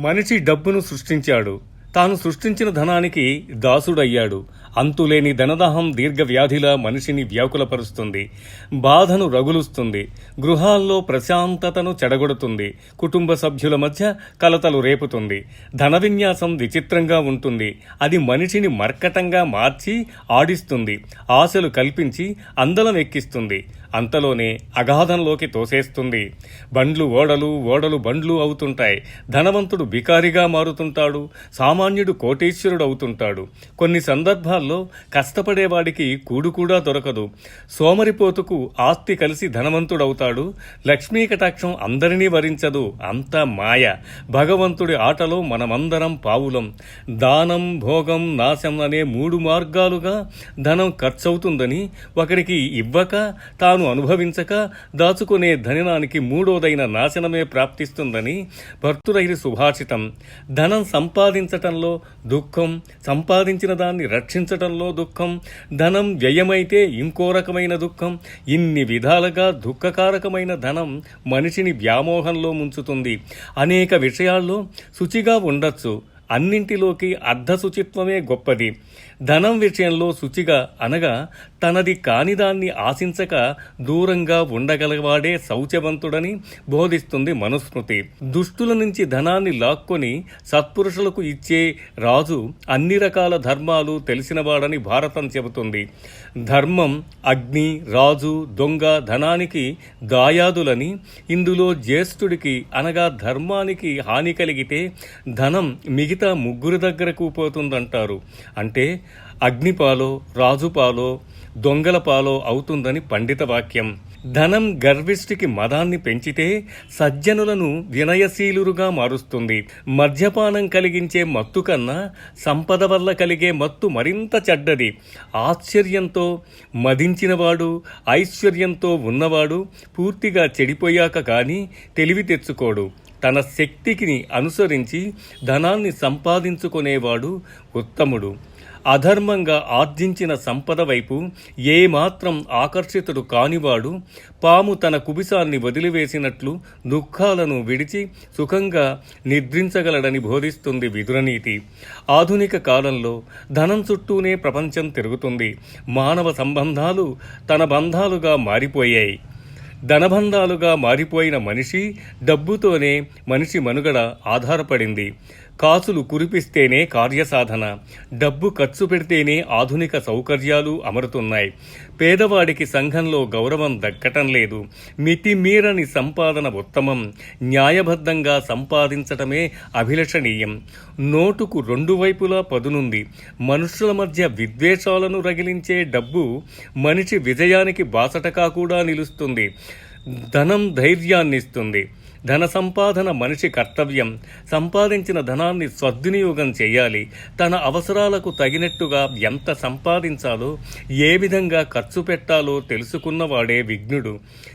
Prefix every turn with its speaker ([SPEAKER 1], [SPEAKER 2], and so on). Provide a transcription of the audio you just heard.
[SPEAKER 1] మనిషి డబ్బును సృష్టించాడు. తాను సృష్టించిన ధనానికి దాసుడయ్యాడు. అంతులేని ధనదాహం దీర్ఘవ్యాధిలా మనిషిని వ్యాకులపరుస్తుంది. బాధను రగులుస్తుంది. గృహాల్లో ప్రశాంతతను చెడగొడుతుంది. కుటుంబ సభ్యుల మధ్య కలతలు రేపుతుంది. ధన విన్యాసం విచిత్రంగా ఉంటుంది. అది మనిషిని మర్కటంగా మార్చి ఆడిస్తుంది. ఆశలు కల్పించి అందలం ఎక్కిస్తుంది. అంతలోనే అగాధంలోకి తోసేస్తుంది. బండ్లు ఓడలు ఓడలు బండ్లు అవుతుంటాయి. ధనవంతుడు బికారిగా మారుతుంటాడు. సామాన్యుడు కోటీశ్వరుడు అవుతుంటాడు కొన్ని సందర్భాల్లో కష్టపడేవాడికి కూడు కూడా దొరకదు. సోమరిపోతుకు ఆస్తి కలిసి ధనవంతుడవుతాడు. లక్ష్మీ కటాక్షం అందరినీ వరించదు. అంతా మాయ. భగవంతుడి ఆటలో మనమందరం పావులం. దానం భోగం నాశం అనే మూడు మార్గాలుగా ధనం ఖర్చవుతుందని ఒకడికి ఇవ్వక తాను అనుభవించక దాచుకునే ధనినానికి మూడోదైన నాశనమే ప్రాప్తిస్తుందని భర్తురైన సుభాషితం. ధనం సంపాదించటంలో దుఃఖం సంపాదించిన దాన్ని రక్షించటంలో దుఃఖం ధనం వ్యయమైతే ఇంకో రకమైన దుఃఖం ఇన్ని విధాలుగా దుఃఖకారకమైన ధనం మనిషిని వ్యామోహంలో ముంచుతుంది. అనేక విషయాల్లో శుచిగా ఉండొచ్చు అన్నింటిలోకి అర్ధశుచిత్వమే గొప్పది. ధనం విషయంలో శుచిగా అనగా తనది కాని దాన్ని ఆశించక దూరంగా ఉండగలవాడే శౌచవంతుడని బోధిస్తుంది మనుస్మృతి. దుష్టుల నుంచి ధనాన్ని లాక్కొని సత్పురుషులకు ఇచ్చే రాజు అన్ని రకాల ధర్మాలు తెలిసినవాడని భారతం చెబుతుంది. ధర్మం అగ్ని రాజు దొంగ ధనానికి దాయాదులని ఇందులో జ్యేష్ఠుడికి అనగా ధర్మానికి హాని కలిగితే ధనం మిగతా ముగ్గురు దగ్గరకు పోతుందంటారు. అంటే అగ్నిపాలో రాజుపాలో దొంగల పాలో అవుతుందని పండిత వాక్యం. ధనం గర్విష్ఠికి మదాన్ని పెంచితే సజ్జనులను వినయశీలురుగా మారుస్తుంది. మద్యపానం కలిగించే మత్తు కన్నా సంపద వల్ల కలిగే మత్తు మరింత చెడ్డది. ఆశ్చర్యంతో మదించినవాడు ఐశ్వర్యంతో ఉన్నవాడు పూర్తిగా చెడిపోయాక కానీ తెలివి తెచ్చుకోడు. తన శక్తికి అనుసరించి ధనాన్ని సంపాదించుకునేవాడు ఉత్తముడు. అధర్మంగా ఆర్జించిన సంపద వైపు ఏమాత్రం ఆకర్షితుడు కానివాడు పాము తన కుబిసాన్ని వదిలివేసినట్లు దుఃఖాలను విడిచి సుఖంగా నిద్రించగలడని బోధిస్తుంది విదురనీతి. ఆధునిక కాలంలో ధనం చుట్టూనే ప్రపంచం తిరుగుతుంది. మానవ సంబంధాలు తన బంధాలుగా మారిపోయాయి. ధనబంధాలుగా మారిపోయిన మనిషి డబ్బుతోనే మనిషి మనుగడ ఆధారపడింది. కాసులు కురిపిస్తేనే కార్యసాధన డబ్బు ఖర్చు పెడితేనే ఆధునిక సౌకర్యాలు అమరుతున్నాయి. పేదవాడికి సంఘంలో గౌరవం దక్కటం లేదు. మితిమీరని సంపాదన ఉత్తమం న్యాయబద్ధంగా సంపాదించటమే అభిలషణీయం. నోటుకు రెండు వైపులా పదునుంది. మనుషుల మధ్య విద్వేషాలను రగిలించే డబ్బు మనిషి విజయానికి బాసటగా కూడా నిలుస్తుంది. ధనం ధైర్యాన్నిస్తుంది. ధన సంపాదన మనిషి కర్తవ్యం. సంపాదించిన ధనాన్ని సద్వినియోగం చేయాలి. తన అవసరాలకు తగినట్టుగా ఎంత సంపాదించాలో ఏ విధంగా ఖర్చు పెట్టాలో తెలుసుకున్నవాడే విఘ్నుడు.